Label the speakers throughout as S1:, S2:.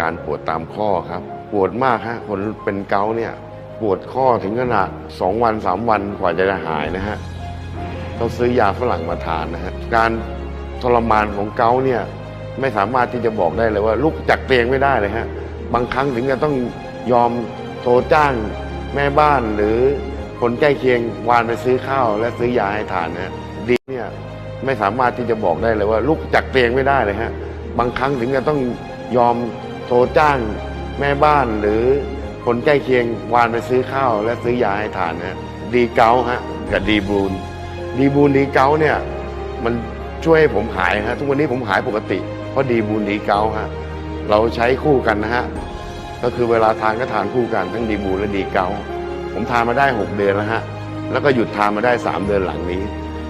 S1: การปวดตามข้อครับ ปวดมากฮะคนเป็นเกาเนี่ยปวดข้อถึงขนาด 2 วัน 3 วันกว่าจะหายนะฮะต้องซื้อยาฝรั่งมาทานนะฮะการทรมานของเกาเนี่ยไม่สามารถที่จะบอกได้เลยว่าลุกจากเตียงไม่ได้เลยฮะบางครั้งถึงจะต้องยอมโทรจ้างแม่บ้านหรือคนใกล้เคียงวานไปซื้อข้าว และซื้อยาให้ทานนะดีเนี่ยไม่สามารถที่จะบอกได้เลยว่าลุกจากเตียงไม่ได้เลยฮะบางครั้งถึงจะต้องยอม โทรจ้างแม่บ้านหรือคนใกล้เคียงวานไปซื้อข้าวและซื้อยาให้ทานนะฮะดีเกาฮะกับดีบูนดีบูนดีเกาต์เนี่ยมันช่วยให้ผมหายฮะทุกวันนี้ผมหายปกติ เพราะดีบูนดีเกาฮะเราใช้คู่กันนะฮะก็คือเวลาทานก็ทานคู่กันทั้งดีบูนและดีเกาต์ผมทานมาได้ 6 เดือนแล้วฮะแล้วก็หยุดทานมาได้ 3 เดือนหลังนี้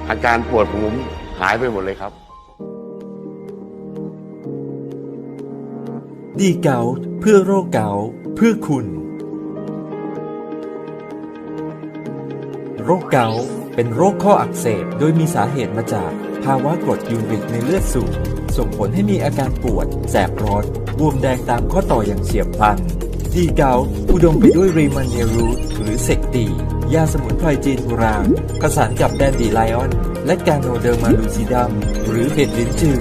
S1: อาการปวดของผมหายไปหมดเลยครับ
S2: ดีเกาต์เพื่อโรคเกาต์เพื่อคุณ โรคเกาต์เป็นโรคข้ออักเสบโดยมีสาเหตุมาจากภาวะกรดยูริกในเลือดสูง ส่งผลให้มีอาการปวด แสบร้อนบวมแดงตามข้อต่ออย่างเฉียบพลันดีเกาอุดมไปด้วยรีมันเนรูทหรือเซกตี ยาสมุนไพรจีนโบราณผสานกับแดนดีไลออน และกาโนเดอร์มาลูซิดัม หรือเห็ดลิ้นจือ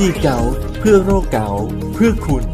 S2: ดีเกาเพื่อโรคเกาเพื่อคุณ